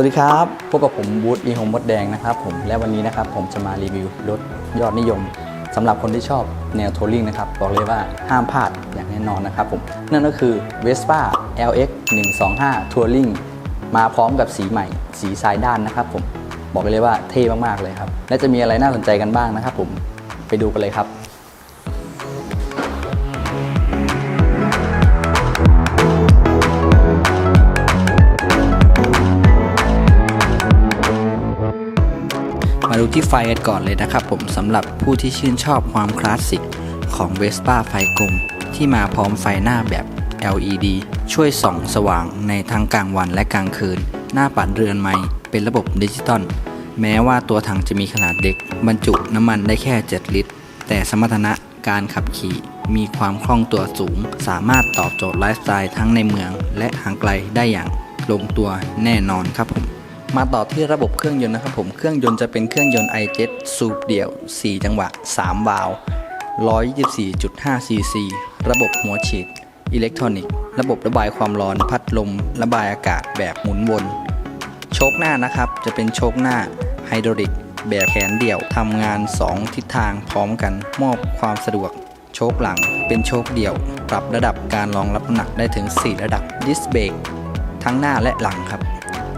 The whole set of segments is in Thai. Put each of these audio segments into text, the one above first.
วัสดีครับ พบกับผมบูธอีโฮมมดแดงนะครับผม และวันนี้นะครับผมจะมารีวิวรถยอดนิยมสำหรับคนที่ชอบแนวทัวริงนะครับ บอกเลยว่าห้ามพลาดอย่างแน่นอนนะครับผม นั่นก็คือ Vespa LX 125 Touring มาพร้อมกับสีใหม่ สีทรายด้านนะครับผม บอกเลยว่าเท่มากๆเลยครับ และจะมีอะไรน่าสนใจกันบ้างนะครับผม ไปดูกันเลยครับ ดูที่ไฟกันก่อนเลยนะครับผมสำหรับผู้ที่ชื่นชอบความคลาสสิกของ Vespa ไฟกลม ที่มาพร้อมไฟหน้าแบบ LED ช่วยส่องสว่างในทั้งกลางวันและกลางคืน หน้าปัดเรือนไม้เป็นระบบดิจิตอลแม้ว่าตัวถังจะมีขนาดเล็ก บรรจุน้ำมันได้แค่ 7 ลิตร แต่สมรรถนะการขับขี่มีความคล่องตัวสูง สามารถตอบโจทย์ไลฟ์สไตล์ทั้งในเมือง และห่างไกลได้อย่างลงตัวแน่นอนครับผม มาต่อที่ระบบเครื่องยนต์นะครับผม เครื่องยนต์จะเป็นเครื่องยนต์ i7 สูบเดี่ยว 4 จังหวะ 3 วาล์ว124.5 cc ระบบหัวฉีด อิเล็กทรอนิกส์ ระบบระบายความร้อน พัดลม ระบายอากาศแบบหมุนวน โชคหน้านะครับ จะเป็นโชคหน้าไฮดรอลิก แบบแขนเดี่ยว ทำงาน 2 ทิศทางพร้อมกัน มอบความสะดวก โชคหลัง เป็นโชคเดี่ยว ปรับระดับการรองรับน้ำหนักได้ถึง 4 ระดับ ดิสเบรกทั้งหน้าและหลังครับ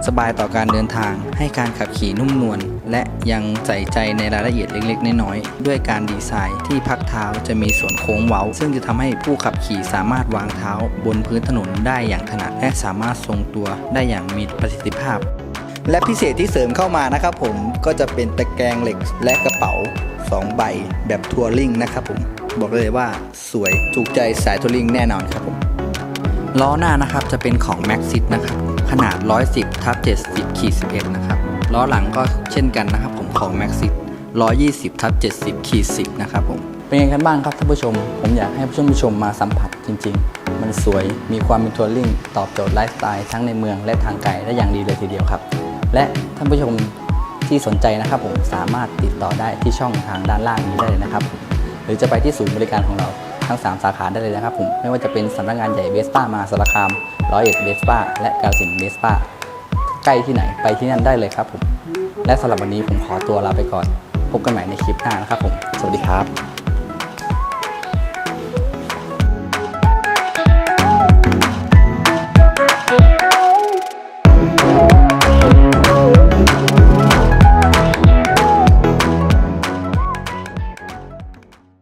สบายต่อการเดินทาง ให้การขับขี่นุ่มนวลและยังใส่ใจในรายละเอียดเล็กๆ น้อยๆด้วยการดีไซน์ที่พักเท้าจะมีส่วนโค้งเว้า ซึ่งจะทำให้ผู้ขับขี่สามารถวางเท้า บนพื้นถนนได้อย่างถนัดและสามารถทรงตัวได้อย่างมีประสิทธิภาพ และพิเศษที่เสริมเข้ามานะครับผมก็จะเป็นตะแกรงเหล็กและกระเป๋า 2 ใบแบบทัวริงนะครับผมบอกเลยว่าสวยถูกใจสายทัวริงแน่นอนครับผมล้อหน้านะครับจะเป็นของ Maxit นะครับ ขนาด 110ทับ70ขีด11 นะครับ ล้อหลังก็เช่นกันนะครับ ผมของ Maxit 120ทับ70ขีด10 นะครับผม เป็นไงกันบ้างครับท่านผู้ชม ผมอยากให้ผู้ชมผู้ชมมาสัมผัสจริง ๆ มันสวย มีความเป็นทัวริงตอบโจทย์ไลฟ์สไตล์ทั้งในเมืองและทางไกลได้อย่างดีเลยทีเดียวครับ และท่านผู้ชมที่สนใจนะครับผมสามารถติดต่อได้ที่ช่องทางด้านล่างนี้ได้เลยนะครับ หรือจะไปที่ศูนย์บริการของเรา ทั้ง 3 สาขาได้เลยนะครับผมไม่ว่าจะเป็นสำนักงานใหญ่เวสป้ามาสารคามร้อยเอ็ดเวสป้าและกาลสินเวสป้าใกล้ที่ไหนไปที่นั่นได้เลยครับผมและสำหรับวันนี้ผมขอตัวลาไปก่อน พบกันใหม่ในคลิปหน้านะครับผม สวัสดีครับ